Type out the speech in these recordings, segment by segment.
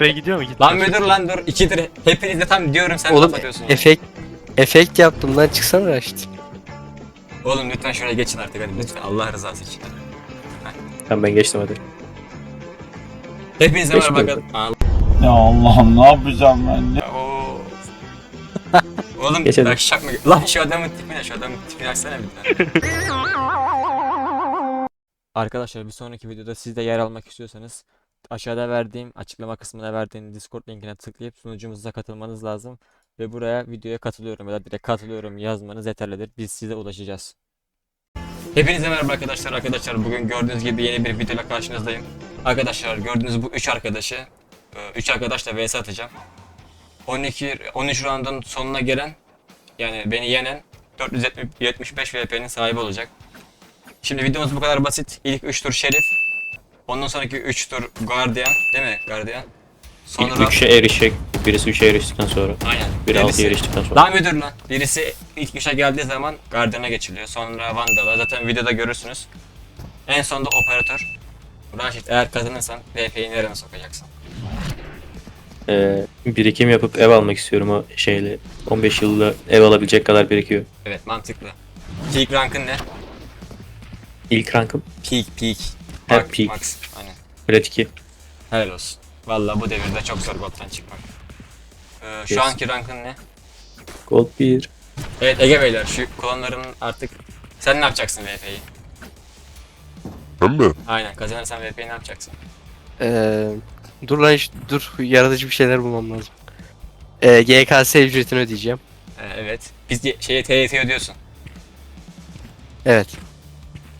Be gidiyor mu? Git. Lan müdür lan dur. İkidir. Hepiniz de tam diyorum sen Oğlum laf efekt efekt yaptım lan çıksana Raşit. Oğlum lütfen şuraya geçin artık hadi lütfen Allah rızası için. Tamam ben geçtim hadi. Hepinize merhaba Geçmiyorum. arkadaşlar. Ya Allah'ım ne yapacağım ben? Ya. Oo. Oğlum Geçelim. bak şak mı? Lan şu adamın tipine şu adamın tipini açsana bir daha. Arkadaşlar bir sonraki videoda siz de yer almak istiyorsanız aşağıda verdiğim açıklama kısmına verdiğim Discord linkine tıklayıp sunucumuza katılmanız lazım. Ve buraya videoya katılıyorum ya da direkt katılıyorum yazmanız yeterlidir. Biz size ulaşacağız. Hepinize merhaba arkadaşlar. Arkadaşlar bugün gördüğünüz gibi yeni bir videoyla karşınızdayım. Arkadaşlar gördüğünüz bu 3 arkadaşı 3 arkadaşla vs atacağım. 12 13 round'un sonuna gelen yani beni yenen 475 VP'nin sahibi olacak. Şimdi videomuz bu kadar basit. İlk 3 tur Şerif. Ondan sonraki 3 tur Guardian, değil mi? Guardian. Sonra İlk üçe erişecek. Birisi üçe eriştikten sonra. aynen. Biri Birisi- altıya eriştikten sonra. Lan müdür lan. Birisi ilk üçe geldiği zaman Guardian'a geçiliyor. Sonra Vandal'a. Zaten videoda görürsünüz. En sonunda operatör. Raşit eğer kazanırsan VP'yi nereye sokacaksın? Ee, birikim yapıp ev almak istiyorum o şeyle. 15 yılda ev alabilecek kadar birikiyor. Evet mantıklı. Peak rankın ne? İlk rankım Peak peak. Max, peak. Max. Aynen. Red 2. Helal olsun. Vallahi bu devirde çok zor gold'dan çıkmak. Ee, şu Yes. anki rankın ne? Gold 1. Evet Ege Beyler şu klonların artık... Sen ne yapacaksın VP'yi? Ben mi? Aynen kazanırsan VP'yi ne yapacaksın? Ee, dur lan şu- dur yaratıcı bir şeyler bulmam lazım. Ee, GKS ücretini ödeyeceğim. Ee, evet. Biz ye- şeye TYT ödüyorsun. Evet.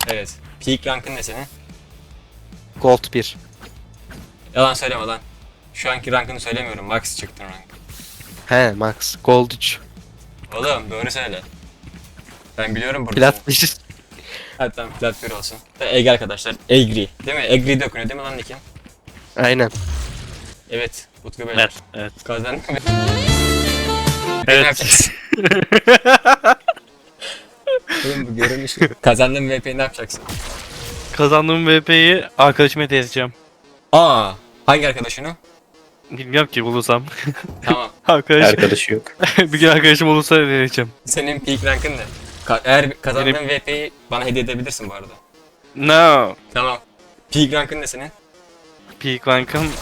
Evet. Peak rankın ne senin? Gold 1. Yalan söyleme lan. Şu anki rankını söylemiyorum. Max çıktın rank. He Max. Gold 3. Oğlum doğru söyle. Ben biliyorum burada. Plat 1. Hadi tamam plat 1 olsun. Ege arkadaşlar. Egri. Değil mi? Egri de okunuyor değil mi lan Nick'in? Aynen. Evet. Utku Bey. Evet. Evet. Ne Evet. Oğlum bu görünüş. Kazandın VP'yi ne yapacaksın? Kazandığım VP'yi arkadaşıma hediye edeceğim. Aa, hangi arkadaşın o? Bilmiyorum ki bulursam. Tamam. Arkadaş, Arkadaşı yok. bir gün arkadaşım olursa hediye edeceğim. Senin peak rankın ne? Ka- eğer kazandığın VP'yi bana hediye edebilirsin bu arada. No. Tamam. Peak rankın ne senin? Peak rank'ım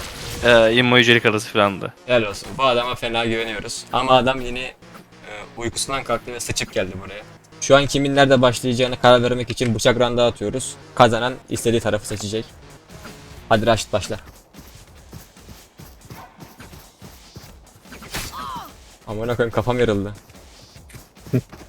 e, emojilik arası falandı. Helal olsun. Bu adama fena güveniyoruz. Ama adam yine e, uykusundan kalktı ve sıçıp geldi buraya. Şu an kimin nerede başlayacağını karar vermek için bıçak randı atıyoruz. Kazanan istediği tarafı seçecek. Hadi Raşit başla. Amına koyayım kafam yarıldı.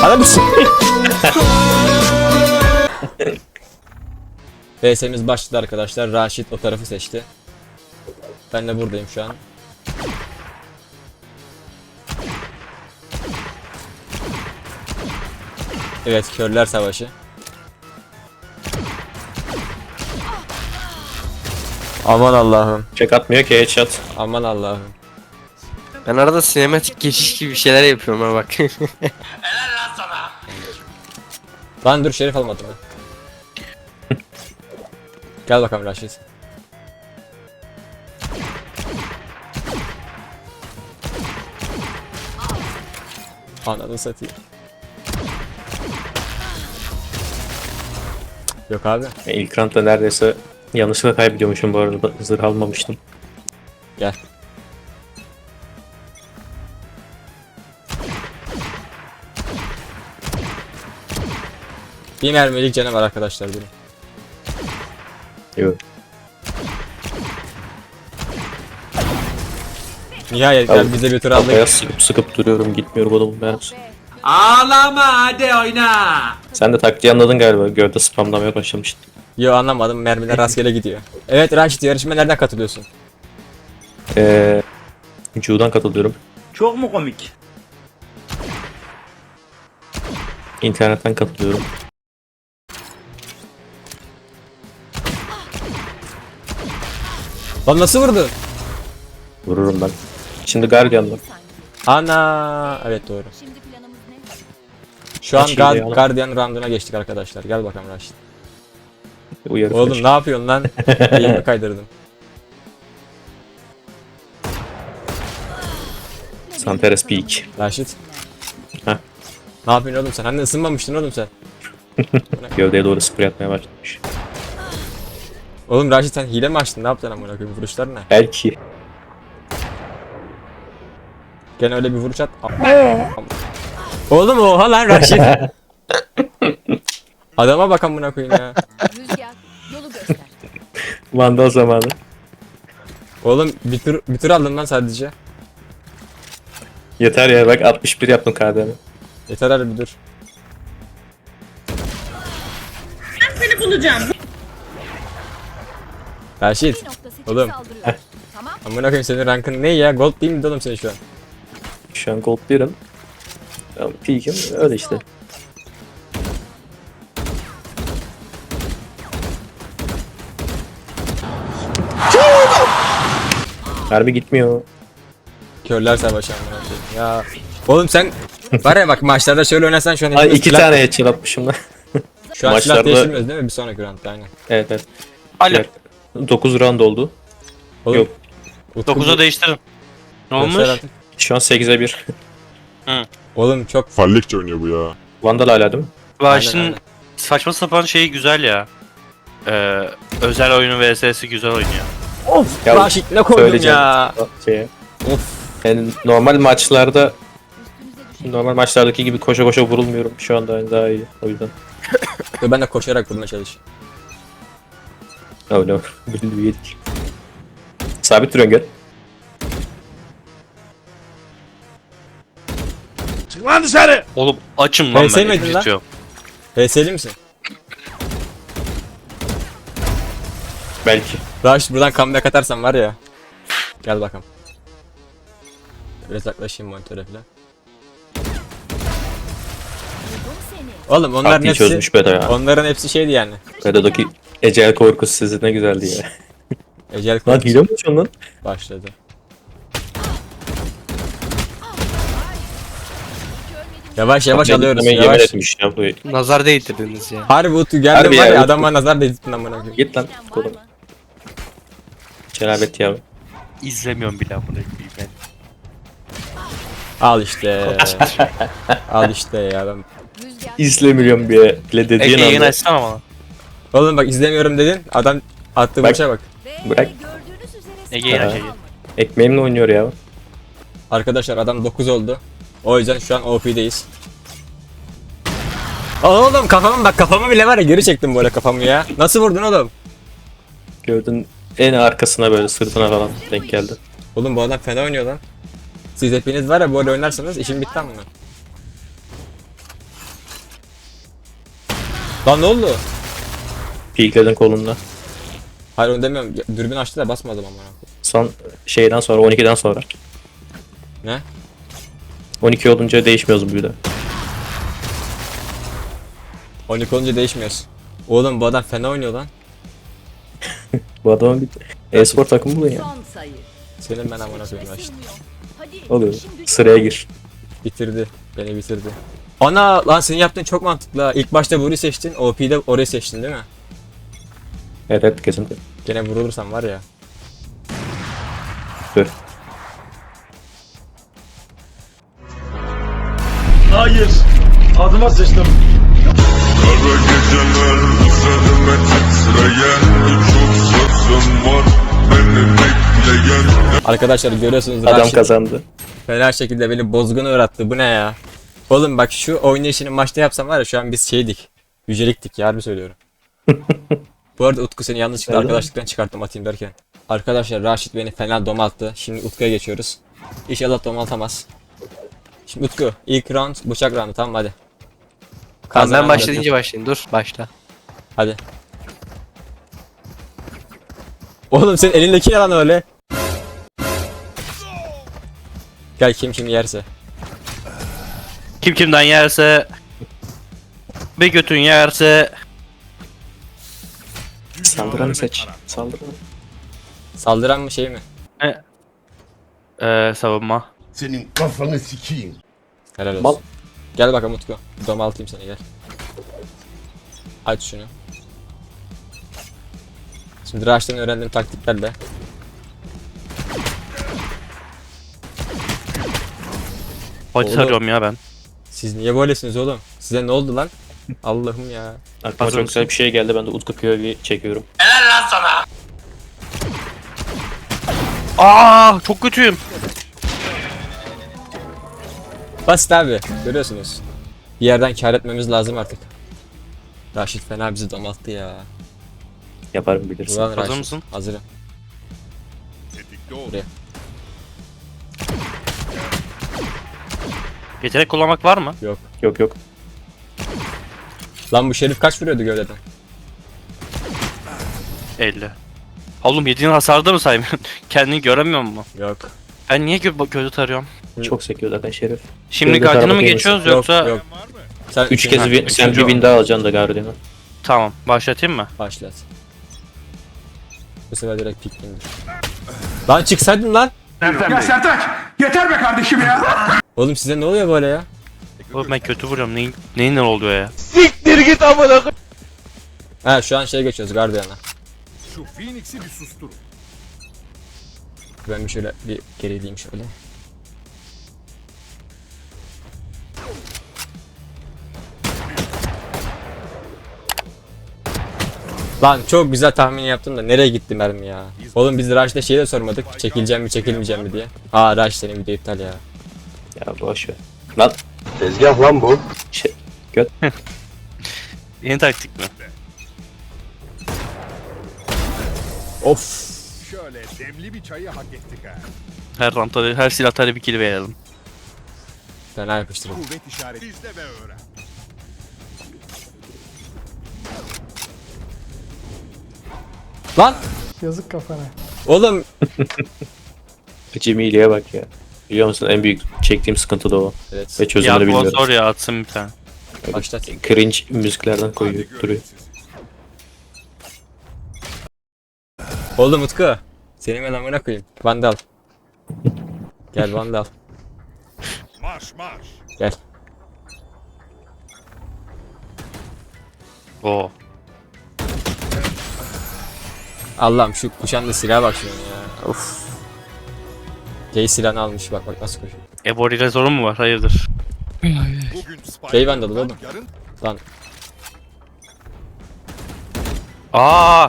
Hadi mısın? VS'miz başladı arkadaşlar. Raşit o tarafı seçti. Ben de buradayım şu an. Evet, körler savaşı. Aman Allah'ım. Çek atmıyor ki headshot. Aman Allah'ım. Ben arada sinematik geçiş gibi bir şeyler yapıyorum ha bak. Lan dur şerif almadım ben. Gel bakalım Raşit. Ananı satayım. Yok abi. İlk roundda neredeyse yanlışlıkla kaybediyormuşum bu arada. Zırh almamıştım. Gel. Bir mermilik canı var arkadaşlar benim. Yok. Nihayet Abi, gel bize bir tur Kafaya aldık. sıkıp sıkıp duruyorum gitmiyor adamın mermisi. Ağlama hadi oyna. Sen de taktiği anladın galiba. Gövde spamlamaya başlamıştın. Yo anlamadım mermiler rastgele gidiyor. Evet Raşit yarışmaya nereden katılıyorsun? Ee, Cu'dan katılıyorum. Çok mu komik? İnternetten katılıyorum. Lan nasıl vurdu? Vururum ben. Şimdi Guardian'la. Ana evet doğru. Şimdi planımız ne? Şu an Kaç Guard- hile ya lan? Guardian rounduna geçtik arkadaşlar. Gel bakalım Raşit. Uyarı Oğlum ne yapıyorsun lan? Eğimi kaydırdım. Santeres Peak. Raşit. Heh. Ne yapıyorsun oğlum sen? Hani ısınmamıştın oğlum sen. Gövdeye doğru sprey atmaya başlamış. Oğlum Raşit sen hile mi açtın? Ne yaptın amına koyayım? Vuruşlar ne? Belki. Gene öyle bir vuruş at. Oğlum oha lan Raşit. Adama bak amına koyayım ya. Rüzgar yolu göster. Vandal zamanı. Oğlum bir tur, bir tur aldım lan sadece. Yeter ya bak 61 yaptım KD'ni. Yeter hadi bir dur. Raşit. 1.8 Oğlum. tamam. Amına koyayım senin rankın ne ya? Gold değil mi oğlum senin şu an? Şu an gold 1'im. Ya, Peak'im öyle işte. Harbi gitmiyor. Körler savaşı amına koyayım ya. Oğlum sen var ya bak maçlarda şöyle oynasan şu an Ay iki tane headshot atmışım lan. Şu an silah maçlarda- değiştirmiyoruz değil mi? Bir sonraki roundda aynen. evet evet. Alo. 9 round oldu. Oğlum, Yok. Utku 9'a değiştirin. Ne olmuş? göster artık. Şu an 8'e 1. Oğlum çok Fallikçe oynuyor bu ya. Vandal hala değil mi? Vahş'ın aynen. saçma sapan şeyi güzel ya. Ee, özel oyunu VSS'i güzel oynuyor. Of Ya, Raşit ne koydum söyleyeceğim. ya. Şeye. Of. Yani normal maçlarda normal maçlardaki gibi koşa koşa vurulmuyorum. Şu anda daha iyi. O yüzden. Ve ben de koşarak vurmaya çalış. Oh no. Bir yedik. Sabit duruyorsun gel. Oğlum açım lan VS ben. miydin lan? istiyorum. VS'li misin? Belki. Raşit buradan comeback atarsan var ya. Gel bakalım. Biraz yaklaşayım monitöre falan. Oğlum onların Taktiği hepsi çözmüş Bedo ya. onların hepsi şeydi yani. Bedo'daki ecel korkusu sizi ne güzeldi ya. Ecel Lan korkusu hile mi açıyorsun lan? başladı. Yavaş yavaş Benim alıyoruz. yemin Yavaş. etmiş ya bu. Nazar değdirdiniz ya. Harbi Utku geldim Harbi var ya, ya Utku. adama nazar değdirttin amına koyayım. Git lan. Kolum. Cenabet ya. İzlemiyorum bile koyayım ben. Al işte. Al işte ya ben. İzlemiyorum bile, bile dediğin Ege yayın anda. açsana bana. Oğlum bak izlemiyorum dedin. Adam attı Bak. bak. ve Bırak. gördüğünüz üzere Ege savaş yine Ege. kalmadı. Ekmeğimle oynuyor ya. Arkadaşlar adam 9 oldu. O yüzden şu an OP'deyiz. Oğlum kafamı bak kafamı bile var ya geri çektim böyle kafamı ya. Nasıl vurdun oğlum? Gördün en arkasına böyle sırtına falan denk geldi. Oğlum bu adam fena oynuyor lan. Siz hepiniz var ya böyle oynarsanız işim bitti ama. Lan ne oldu? Peakledin kolunda. Hayır onu demiyorum. Ya, Dürbün açtı da basmadım ama. Son şeyden sonra 12'den sonra. Ne? 12 olunca değişmiyoruz bir de. 12 olunca değişmiyoruz. Oğlum bu adam fena oynuyor lan. Bu adamın bir e-spor takımı bulun ya. Son sayı. Senin ben amına koyayım işte. Hadi Oluyor. işin Sıraya gir. Bitirdi. Beni bitirdi. Ana lan senin yaptığın çok mantıklı. ha. İlk başta Vuri seçtin. OP'de orayı seçtin değil mi? Evet evet kesinlikle. Gene vurulursam var ya. Dur. Hayır. Adıma sıçtım. Kara geceler üzerime titreyen Çok sözüm var beni bekleyen Arkadaşlar görüyorsunuz Adam Raşit kazandı. fena şekilde beni bozguna uğrattı. Bu ne ya? Oğlum bak şu oynayışını maçta yapsam var ya şu an biz şeydik. Yüceliktik ya harbi söylüyorum. Bu arada Utku seni yanlışlıkla Öyle mi? arkadaşlıktan çıkarttım atayım derken. Arkadaşlar Raşit beni fena domalttı. Şimdi Utku'ya geçiyoruz. İnşallah domaltamaz. Şimdi Utku ilk round bıçak roundu tamam hadi. Tamam ben başlayınca başlayayım. Dur başla. Hadi. Oğlum senin elindeki ne lan öyle? Gel kim kimi yerse. Kim kimden yerse bir götün yerse Saldıranı seç. Saldıranı. Saldıran mı şey mi? ee, savunma. Senin kafanı sikeyim. Helal olsun. Mal. Gel bakalım Utku. Domaltayım seni gel. Aç şunu. Şimdi Rush'tan öğrendiğim taktiklerle. Body Oğlum. sarıyorum ya ben. Siz niye böylesiniz oğlum? Size ne oldu lan? Allah'ım ya. Aklıma çok güzel bir şey geldi. Ben de Utku POV çekiyorum. Aa çok kötüyüm. Basit abi. Görüyorsunuz. Bir yerden kar etmemiz lazım artık. Raşit fena bizi domalttı ya. Yaparım bilirsin. Ulan Hazır Raşit. mısın? Hazırım. Buraya. Yetenek kullanmak var mı? Yok. Yok yok. Lan bu şerif kaç vuruyordu gövdeden? 50. Oğlum yediğin hasarda mı saymıyorsun? Kendini göremiyor musun? Yok. Ben niye gö gözü tarıyorum? Çok sekiyor zaten Şerif. Şimdi Gözde Guardian'ı mı geçiyoruz Yok yoksa? yok. Sen Üç kez bir, sen bir bin daha alacaksın da Guardian'ı. Tamam başlatayım mı? Başlat. Bu sefer direkt pik indir. Lan çıksaydın lan. Ya Sertaç yeter be kardeşim ya. Oğlum size ne oluyor böyle ya? Oğlum ben kötü vuruyorum. Neyin, neyin ne oluyor ya? Ha şu an şey geçiyoruz Guardian'a. Şu Phoenix'i bir susturun. Ben bir şöyle bir gerileyim şöyle. Lan çok güzel tahmin yaptım da nereye gitti mermi ya? Oğlum biz Rush'ta şeyi de sormadık. Çekileceğim mi çekilmeyeceğim mi diye. Aa Rush senin video iptal ya. Ya boş ver. Lan Tezgah lan bu. şey, Yeni taktik mi? Of. Şöyle demli bir çayı hak ettik ha. Her rantada, her silahta bir kill verelim. Fena yapıştırın. Kuvvet işareti. İzle ve öğren. Lan! Yazık kafana. Oğlum Jimmy'liğe bak ya. Biliyor musun en büyük çektiğim sıkıntı da o. Evet. Ve çözümünü Ya bu bilmiyorum. sor ya atsın bir tane. Başlat. Cringe müziklerden koyuyor duruyor. Oğlum Utku. Senin ben amına koyayım. Vandal. Gel Vandal. Marş marş. Gel. Oo. Allah'ım şu kuşanda silaha bak şuna ya. Of. Gay silahını almış bak bak nasıl koşuyor. Ebor ile sorun mu var? Hayırdır? Bugün. Şey Vandal oğlum. Yarın Lan Aa!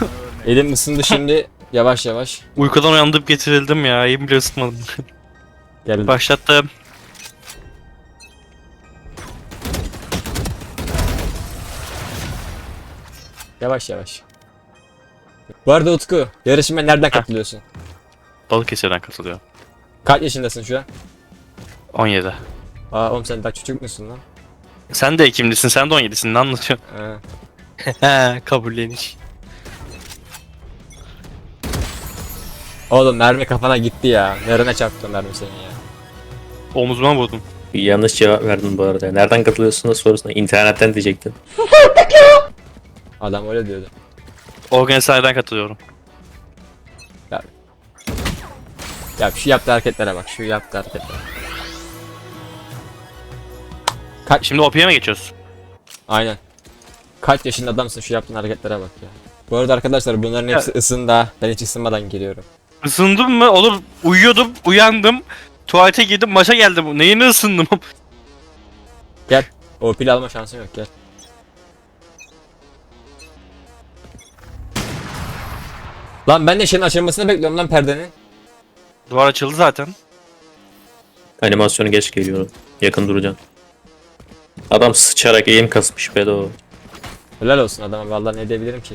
elim ısındı şimdi yavaş yavaş. Uykudan uyandım getirildim ya. İyi bile ısıtmadım. Gel. Başlattım. Yavaş yavaş. Bu arada Utku yarışmaya nereden katılıyorsun? Balıkesir'den katılıyor. Kaç yaşındasın şu an? 17. Aa oğlum sen daha çocuk musun lan? Sen de Ekimlisin, sen de 17'sin. Ne anlatıyorsun? Ha. He kabulleniş. Oğlum mermi kafana gitti ya. Nerene çarptı mermi senin ya? Omuzuma vurdum. Yanlış cevap verdin bu arada. Nereden katılıyorsunuz sorusuna internetten diyecektin. Adam öyle diyordu. Organizerden katılıyorum. Ya şu yaptığı hareketlere bak. Şu yaptığı hareketlere. Şimdi OP'ye mi geçiyoruz? Aynen. Kaç yaşında adamsın şu yaptığın hareketlere bak ya. Bu arada arkadaşlar bunların hepsi ısında. Ben hiç ısınmadan geliyorum. Isındım mı? Oğlum uyuyordum, uyandım. Tuvalete girdim, maça geldim. Neyini ısındım? Gel. O pil alma şansın yok gel. Lan ben de şeyin açılmasını bekliyorum lan perdenin. Duvar açıldı zaten. Animasyonu geç geliyor. Yakın duracaksın. Adam sıçarak eğim kasmış bedo. Helal olsun adama vallahi ne diyebilirim ki.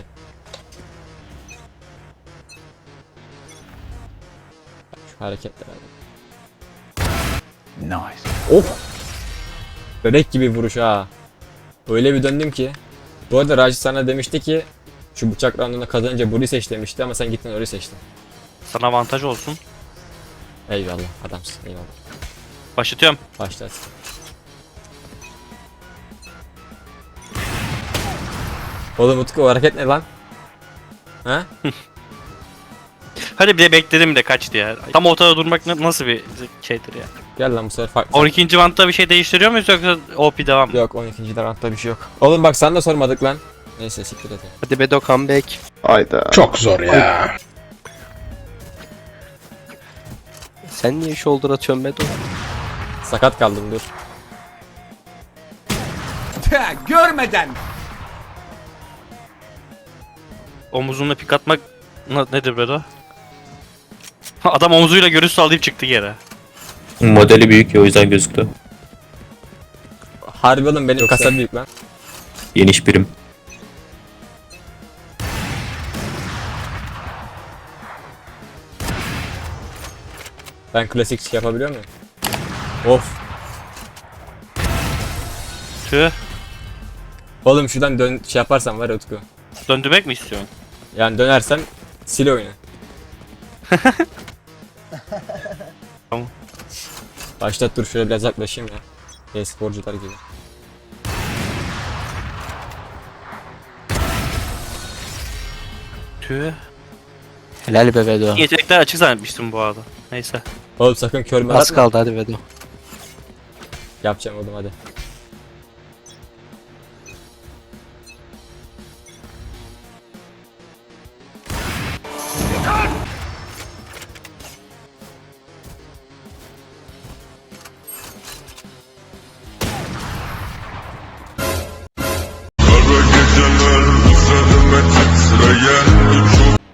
Şu hareketlere bak. Nice. Of. Bebek gibi vuruş ha. Öyle bir döndüm ki. Bu arada Raci sana demişti ki şu bıçak roundunda kazanınca Buri seç demişti ama sen gittin Ori seçtin. Sana avantaj olsun. Eyvallah adamsın eyvallah. Başlatıyorum. Başlat. Oğlum Utku o hareket ne lan? Ha? Hadi bir de bekledim de kaçtı ya. Tam ortada durmak na- nasıl bir şeydir ya. Gel lan bu sefer farklı. 12. vantta bir şey değiştiriyor muyuz yoksa OP devam mı? Yok 12. roundda bir şey yok. Oğlum bak sen de sormadık lan. Neyse siktir et. Hadi Bedo comeback. Çok zor ya. Sen niye shoulder atıyorsun Bedo? Sakat kaldım dur. Görmeden. Omuzunla pik atmak na- nedir böyle? Adam omuzuyla görüş sağlayıp çıktı yere. Modeli büyük ya o yüzden gözüktü. Harbi oğlum benim kasa büyük lan. Geniş birim. Ben klasik şey yapabiliyor muyum? Of. Tüh. Oğlum şuradan dön şey yaparsam var ya Utku. Döndürmek mi istiyorsun? Yani dönersem sil oyunu. Tamam. Başlat dur şöyle biraz yaklaşayım ya. E-sporcular gibi. Tüh. Helal be Bedo. Yetenekler açık zannetmiştim bu arada. Neyse. Oğlum sakın körme Az atma. kaldı hadi Bedo. Yapacağım oğlum hadi.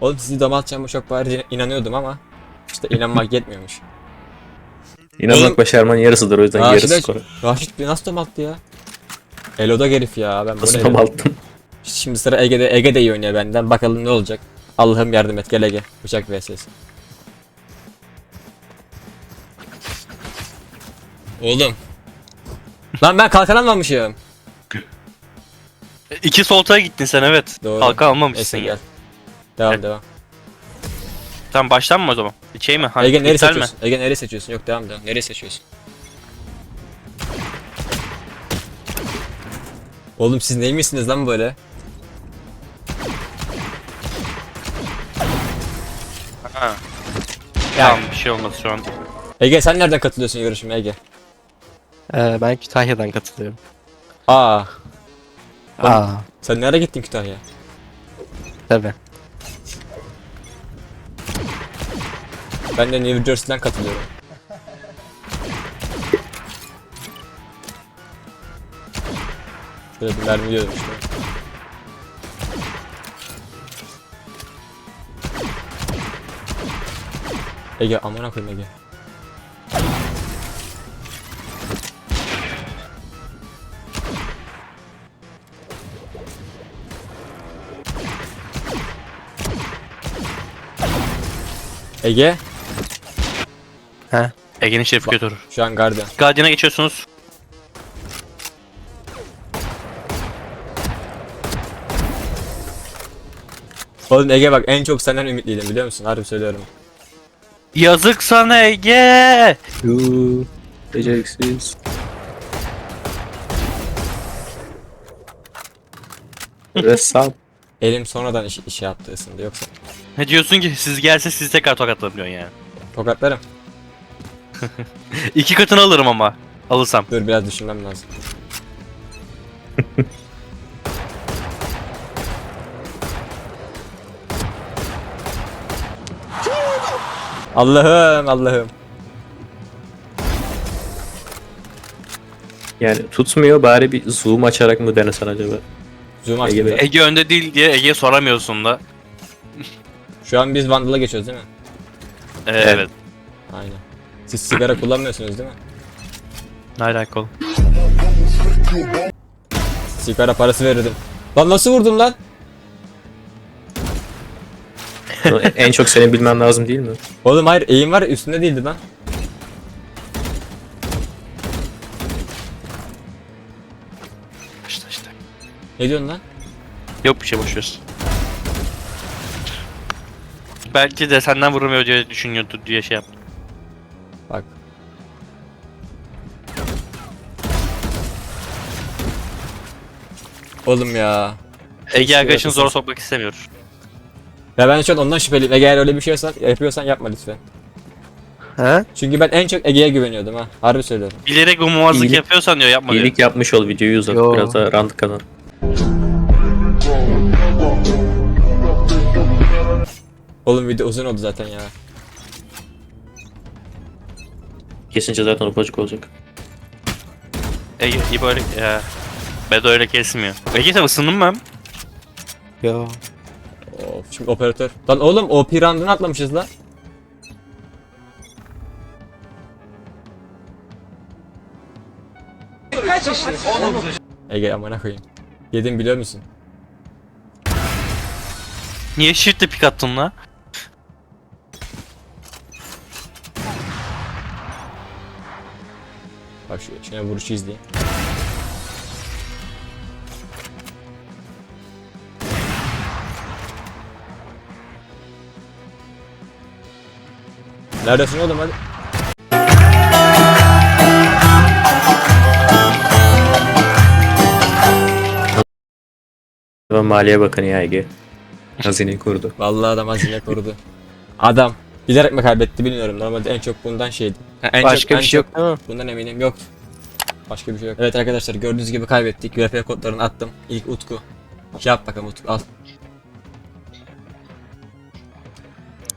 Oğlum sizi dama atacağımı çok bari inanıyordum ama işte inanmak yetmiyormuş. İnanmak başarmanın yarısıdır o yüzden yarısı Raşit, skoru. Raşit bir nasıl dam attı ya? Elo'da herif ya ben Nasıl ne? tam altın? Şimdi sıra Ege'de Ege de iyi oynuyor benden. Bakalım ne olacak. Allah'ım yardım et gel Ege. Bıçak vs. Oğlum. Lan ben kalkan almamışım. İki soltaya gittin sen evet. Doğru. Halka almamışsın Neyse ya. gel. Devam devam. Tamam baştan mı o zaman? Şey mi? Hani Ege nereyi iptal mi? seçiyorsun? Ege nereyi seçiyorsun? Yok devam devam. Nereyi seçiyorsun? Oğlum siz neymişsiniz lan böyle? Ha. Tamam bir şey olmaz şu an. Ege sen nereden katılıyorsun yarışmaya Ege? Ee, ben Kütahya'dan katılıyorum. Aa, Aa sen nereye gittin Kütahya? tabi. Ben de New Jersey'den katılıyorum. Şöyle bir mermi işte. Ege amına koyayım Ege. Ege Ege'nin şefi götürür. şu an Guardian. Guardian'a geçiyorsunuz. Oğlum Ege bak en çok senden ümitliydim biliyor musun? Harbi söylüyorum. Yazık sana Ege. Yuuu. Beceriksiz. Ressam. Elim sonradan iş, işe yaptı ısındı yoksa. Ne diyorsun ki siz gelse sizi tekrar tokatlamıyorsun yani. Tokatlarım. İki katını alırım ama. Alırsam. Dur biraz düşünmem lazım. Allah'ım Allah'ım. Yani tutmuyor bari bir zoom açarak mı denesen acaba? Zoom Ege açtım. Zaten. Ege önde değil diye Ege'ye soramıyorsun da. Şu an biz Vandal'a geçiyoruz değil mi? Ee, evet. Aynen. Siz sigara kullanmıyorsunuz değil mi? Ne alakalı? Sigara parası verirdim. Lan nasıl vurdum lan? en çok senin bilmen lazım değil mi? Oğlum hayır eğim var üstünde değildi lan. İşte işte. Ne diyorsun lan? Yok bir şey boşver. Belki de senden vuramıyor diye düşünüyordu diye şey yaptım. Oğlum ya. Ege arkadaşını haklısın. zor sokmak istemiyor. Ya ben şu an ondan şüpheliyim. Eğer öyle bir şey yapıyorsan, yapıyorsan yapma lütfen. Ha? Çünkü ben en çok Ege'ye güveniyordum ha. Harbi söylüyorum. Bilerek umumazlık İyilik- yapıyorsan diyor yapma diyor. İyilik yapmış ol videoyu uzat Yo. biraz da rant kazan. Oğlum video uzun oldu zaten ya. Kesince zaten ufacık olacak. Ege iyi böyle ya. Bedo öyle kesmiyor. Ege sen ısındın mı? Ya. Of şimdi operatör. Lan oğlum o pirandını atlamışız lan. Ege amına koyayım. Yedim biliyor musun? Niye shift'le pik attın la? Bak şu şuna vuruşu izleyin. Neredesin oğlum hadi. Ben Maliye Bakanı ya Ege. Hazineyi kurdu. Vallahi adam hazine korudu. Adam bilerek mi kaybetti bilmiyorum. Normalde en çok bundan şeydi. Ha, en Başka çok, bir en şey yok çok- değil mi? Bundan eminim yok. Başka bir şey yok. Evet arkadaşlar gördüğünüz gibi kaybettik. VP kodlarını attım. İlk Utku. Şey yap bakalım Utku al.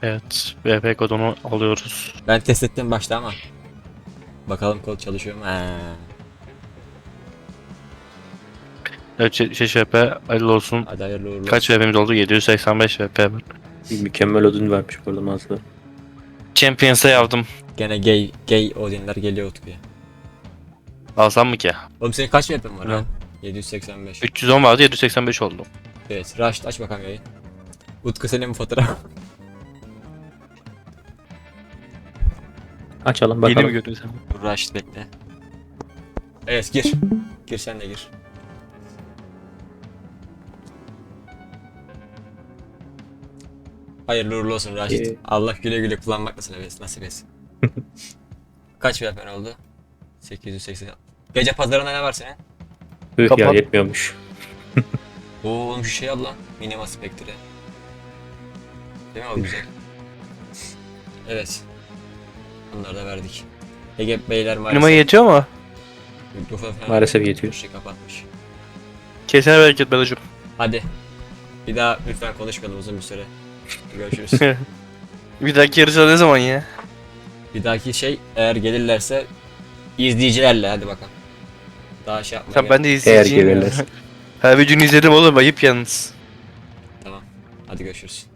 Evet. VP kodunu alıyoruz. Ben test ettim başta ama. Bakalım kod çalışıyor mu? Ha. Evet şey, şey VP hayırlı olsun. Hadi hayırlı uğurlu Kaç. VP'miz oldu? 785 VP var. Bir mükemmel ödün vermiş bu arada mağazada. Champions'a yardım. Gene gay gay Odin'ler geliyor Utku'ya. Alsam mı ki? Oğlum senin kaç VP'in var lan? 785. 310 vardı 785 oldu. Evet. Raşit aç bakalım yayın. Utku senin bu fotoğraf. Açalım Yeni mi bakalım. görüyorsun? Dur Raşit bekle. Evet gir. Gir sen de gir. Hayırlı uğurlu olsun Raşit. Ee, Allah güle güle kullanmak nasip etsin. Nasip etsin. Kaç VP'n oldu? 880. Gece pazarında ne var senin? Üh ya Kapat. yetmiyormuş. Oo oğlum şu şey al lan. Minima Spectre. Değil mi o güzel? Evet. Bunları da verdik. Ege beyler maalesef yetiyor mu? falan Maalesef yetiyor. şey kapatmış. Kesene bereket Bedo'cum. Hadi. Bir daha lütfen konuşmayalım uzun bir süre. Görüşürüz. Bir dahaki yarışa ne zaman ya? bir dahaki şey eğer gelirlerse izleyicilerle hadi bakalım. Daha şey Sen gerek- ben de izleyeceğim ya. gelirler. Her videonu izledim oğlum ayıp yalnız. Tamam. Hadi görüşürüz.